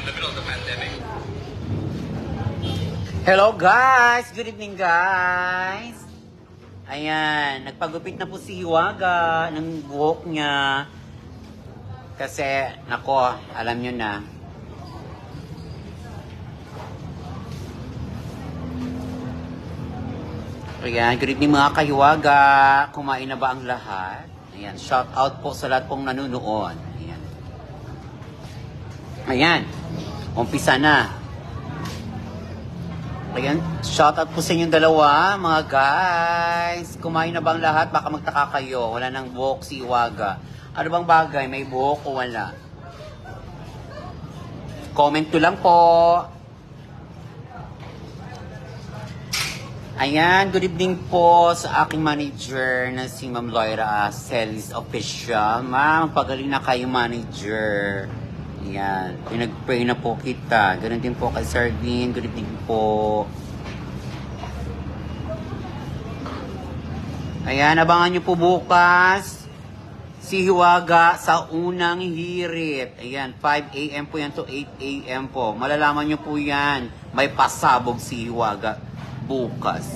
in the middle of the pandemic. Hello guys! Good evening guys! Ayan, nagpagupit na po si Hiwaga ng buhok niya. Kasi, nako, alam nyo na. Ayan, good evening mga kahiwaga. Kumain na ba ang lahat? Ayan, shout out po sa lahat pong nanonood. Ayan. Umpisa na. Ayan, shout out po sa inyong dalawa, mga guys. Kumain na bang lahat? Baka magtaka kayo. Wala nang buhok si Iwaga. Ano bang bagay? May buhok o wala? Comment to lang po. Ayan, good evening po sa aking manager na si Ma'am Loira Celis Official. Ma'am, pagaling na kayo manager. Ayan, pinag-pray na po kita. Ganun din po kay Dean. Good evening po. Ayan, abangan nyo po bukas si Hiwaga sa unang hirit. Ayan, 5 a.m. po yan to 8 a.m. po. Malalaman nyo po yan. May pasabog si Hiwaga bukas.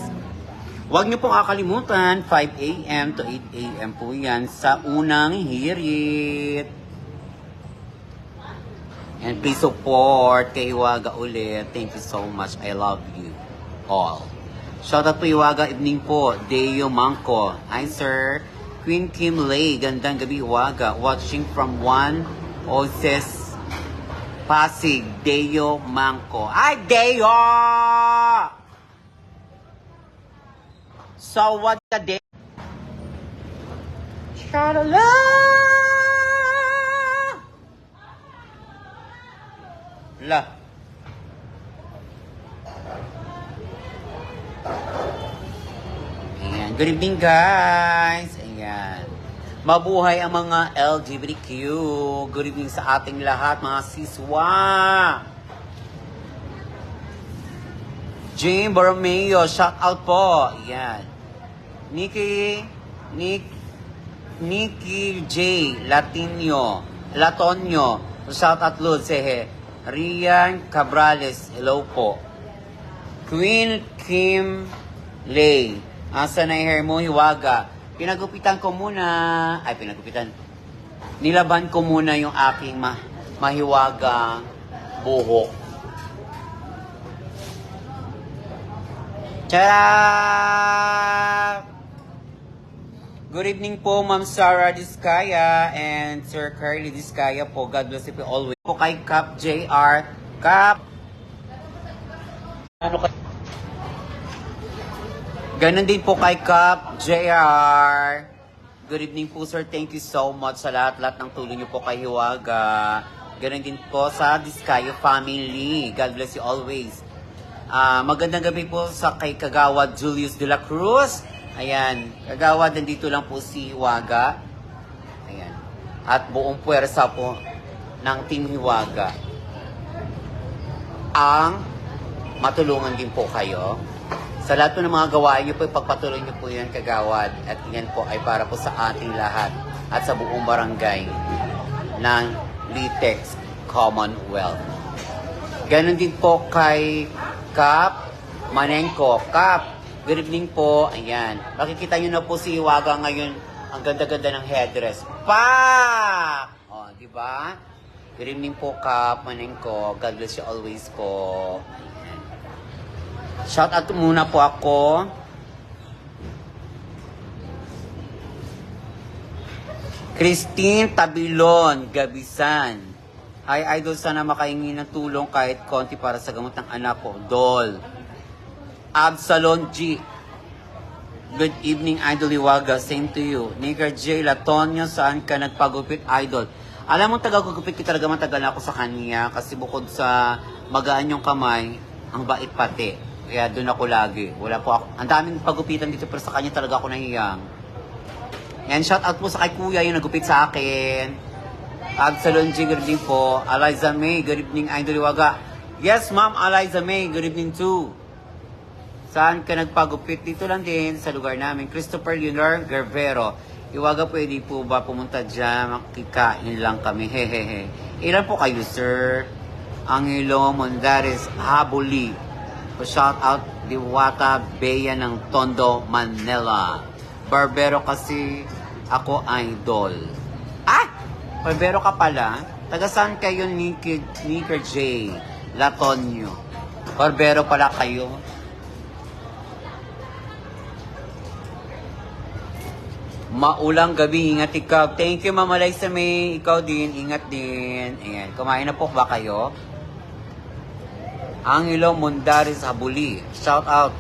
Huwag nyo pong kakalimutan, 5 a.m. to 8 a.m. po yan sa unang hirit. And please support kay Iwaga ulit. Thank you so much. I love you all. Shout out to Iwaga evening po. Deo Mangko. Hi sir. Queen Kim Lay. Gandang gabi Iwaga. Watching from one Oces Pasig. Deo Mangko. Ay, Deo! So what the day? Shalala! La. Ayan. Good evening, guys. Ayan. Mabuhay ang mga LGBTQ. Good evening sa ating lahat, mga siswa. Jane Borromeo, shout out po. Ayan. Nikki, Nick, Nikki J. Latinio, Latonio, shout out Lud, sehe. Rian Cabrales, hello po. Queen Kim Lay, asa na hair mo, hiwaga. Pinagupitan ko muna, ay pinagupitan, nilaban ko muna yung aking ma mahiwagang buhok. Tara! Good evening po, Ma'am Sarah Diskaya and Sir Carly Diskaya po. God bless you always. Po kay Cap JR. Cap! Ano ka? Ganon din po kay Cap JR. Good evening po, sir. Thank you so much sa lahat-lahat ng tulong niyo po kay Hiwaga. Ganon din po sa Diskaya family. God bless you always. Ah, magandang gabi po sa kay Kagawad Julius de la Cruz. Ayan, Kagawad, nandito lang po si Hiwaga. Ayan. At buong puwersa po ng Team Hiwaga. Ang matulungan din po kayo. Sa lahat po ng mga gawain niyo po, pagpatuloy niyo po yan, Kagawad. At yan po ay para po sa ating lahat at sa buong barangay ng Litex Commonwealth. Ganon din po kay Kap Manengko. Kap, good evening po. Ayan. Makikita nyo na po si Iwaga ngayon. Ang ganda-ganda ng headdress. Pa! O, di ba? Good evening po, Kap Manengko. God bless you always po. Shout out muna po ako. Christine Tabilon, Gabisan. Ay, idol, sana makahingi ng tulong kahit konti para sa gamot ng anak ko. Dol. Absalon G. Good evening, Idol Iwaga. Same to you. Nigger J. Latonio, saan ka nagpagupit, Idol? Alam mo, taga-gupit ko talaga matagal ako sa kanya kasi bukod sa magaan yung kamay, ang bait pati. Kaya doon ako lagi. Wala po ako. Ang daming pagupitan dito pero sa kanya talaga ako nahiyang. Yan, shout out po sa kay kuya yung nagupit sa akin. Absalon G, good po. Eliza May, good evening, Idol Iwaga. Yes, ma'am, Eliza May, good evening too. Saan ka nagpagupit? Dito lang din sa lugar namin. Christopher Leonor Guervero. Iwaga, pwede po ba pumunta dyan? Makikain lang kami. Hehehe. Ilan po kayo, sir? Angelo Mondares Habuli. Pa-shout out Diwata Bea ng Tondo, Manila. Barbero kasi ako idol. Ah! Barbero ka pala? Taga saan kayo, Nicker J? Latonio. Barbero pala kayo? Maulang gabi, ingat ikaw. Thank you, Mama Liza May. Ikaw din, ingat din. Ayan, kumain na po ba kayo? Angelo Mundaris Habuli. Shout out.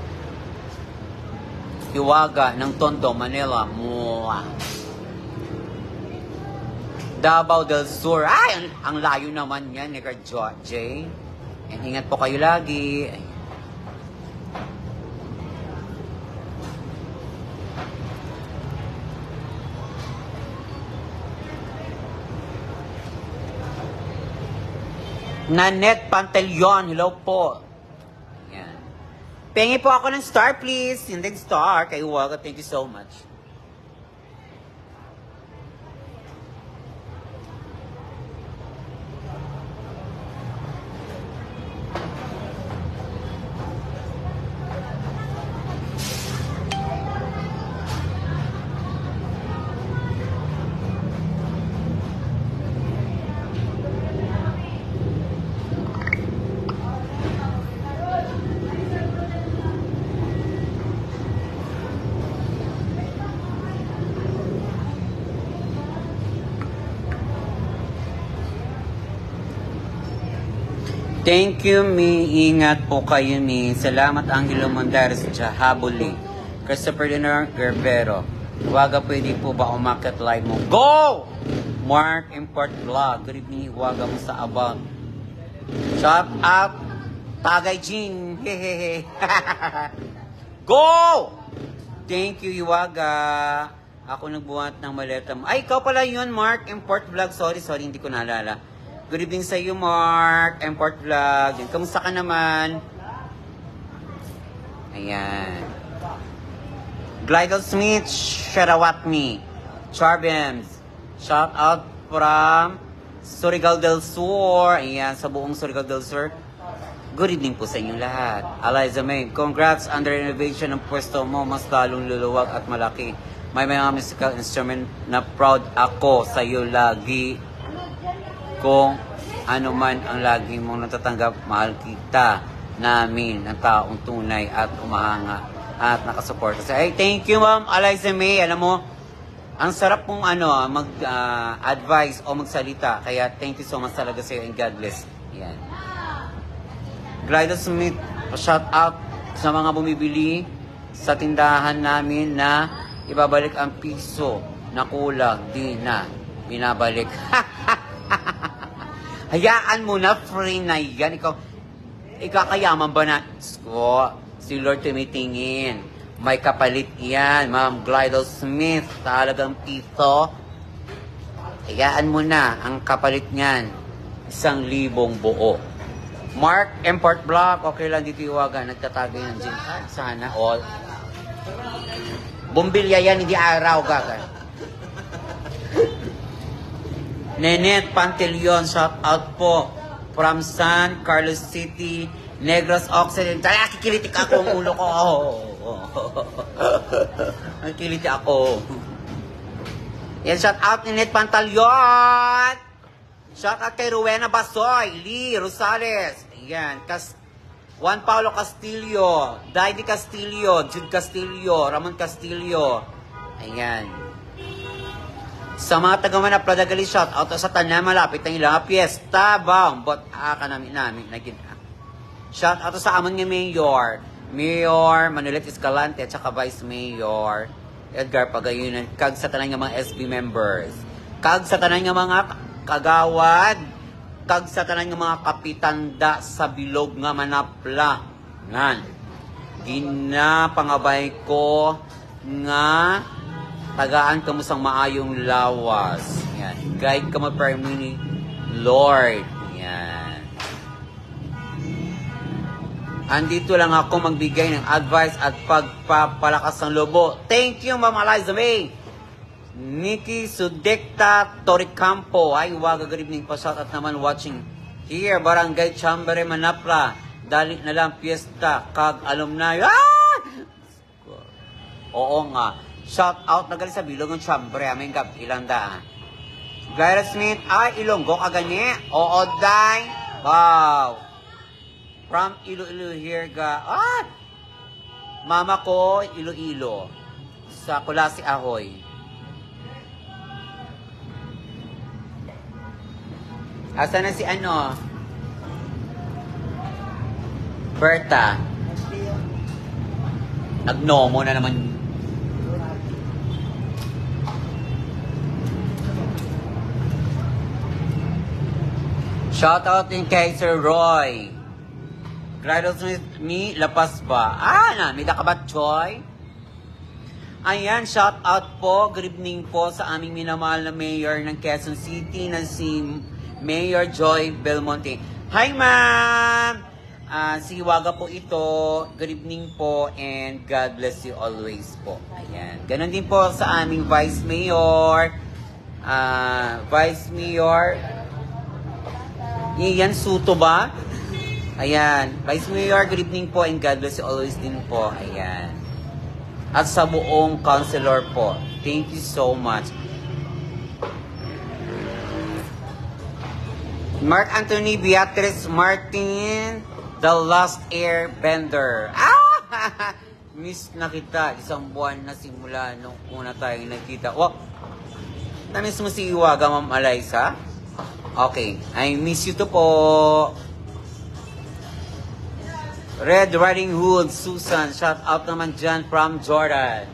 Hiwaga ng Tondo, Manila. Mua. Davao del Sur. Ay, ang, ang layo naman yan, ni Jo- Jay. And ingat po kayo lagi. Nanette Pantaleon, hello po. Yan. Pengi po ako ng star, please. Hindi star. Kay Waga, thank you so much. Thank you, Mi. Ingat po kayo, Mi. Salamat, Angelo Mondares, Jahabuli. Christopher Leonor Gerbero. Waga, pwede po ba umakyat live mo? Go! Mark Import Vlog. Good evening, Waga mo sa About. Shut up! Tagay Jing! Hehehe! Go! Thank you, Iwaga. Ako nagbuhat ng maleta mo. Ay, ikaw pala yun, Mark. Import Vlog. Sorry, sorry, hindi ko naalala. Good evening sa iyo, Mark. Import Vlog. Yan, Kamusta ka naman? Ayan. Glidel Smith, Sharawat me. Charbems. Shout out from Surigao del Sur. Ayan, sa buong Surigao del Sur. Good evening po sa inyong lahat. Eliza May, congrats on the renovation ng pwesto mo. Mas lalong luluwag at malaki. May mga musical instrument na proud ako sa iyo lagi. Kung ano man ang lagi mong natatanggap, mahal kita namin ng taong tunay at umahanga at nakasuporta sa Ay, thank you ma'am Eliza May. Alam mo, ang sarap pong ano, mag-advise o magsalita. Kaya thank you so much talaga sa iyo and God bless. Yan. Glyda Smith, shout out sa mga bumibili sa tindahan namin na ibabalik ang piso na kulang, di na binabalik. Hayaan mo na, free na yan. Ikaw, ikakayaman ba na? Sko, si Lord tumitingin. May kapalit yan, Ma'am Glidel Smith. Talagang piso. Hayaan mo na, ang kapalit niyan, isang libong buo. Mark Import Block, okay lang dito iwaga. Nagtatagay ng gin. Ah, sana all. Bumbilya yan, hindi araw, gaga. Nenet Pantelion, shout out po. From San Carlos City, Negros Occidental. Ay, kikilitik ako ang ulo ko. Ay, kiliti ako. Yan, shout out ni Net Pantalion. Shout out kay Rowena Basoy, Lee Rosales. Ayan, Cas Juan Paulo Castillo, Daidy Castillo, Jude Castillo, Ramon Castillo. Ayan. Sa mga taga Manap, Pladagali, shout out sa tanan malapit ng ilang piyesta, bang, bot aka namin namin na gina. Shout out sa amon nga Mayor, Mayor Manuel Escalante at saka Vice Mayor Edgar Pagayunan, kag sa tanan nga mga SB members, kag sa tanan nga mga kagawad, kag sa tanan nga mga kapitanda sa bilog nga manapla. Ngan. Ginapangabay ko nga tagaan kamo sang maayong lawas. Yan. Guide kamo per mini Lord. Yan. Andito lang ako magbigay ng advice at pagpapalakas ng lobo. Thank you, Ma'am Eliza May. Nikki Sudekta Toricampo. Ay, waga, good evening po. Shout out naman watching Here, Barangay Chambre, Manapla. Dali na lang piyesta, kag alumni. Ah! Oo nga. Shout out na gali sa bilog ng Chambre. Aming gab, ilang da. Glyra Smith, ay, Ilonggo ka gani. Oo, day. Wow. From Iloilo here ga. Ah! Mama ko, Iloilo. Sa Kulasi Ahoy. Asa na si ano? Berta. Nagnomo na naman. Shout out din kay Sir Roy. Gradles with me, lapas ba? Ah, na, may dakabat, Choy? Ayan, shout out po, good evening po sa aming minamahal na mayor ng Quezon City na si Mayor Joy Belmonte. Hi, ma'am! Ah, si Waga po ito. Good evening po and God bless you always po. Ayan. Ganon din po sa aming Vice Mayor. Ah, Vice Mayor Iyan Suto ba? Ayan. Vice Mayor, good evening po and God bless you always din po. Ayan. At sa buong counselor po. Thank you so much. Mark Anthony Beatrice Martin, The Last Air Bender. Ah! Miss na kita. Isang buwan na simula nung una tayong nagkita. Wow! Namiss mo si Iwaga, Ma'am Alaysa? Okay. I miss you to po. Red Riding Hood, Susan. Shout out naman dyan from Jordan.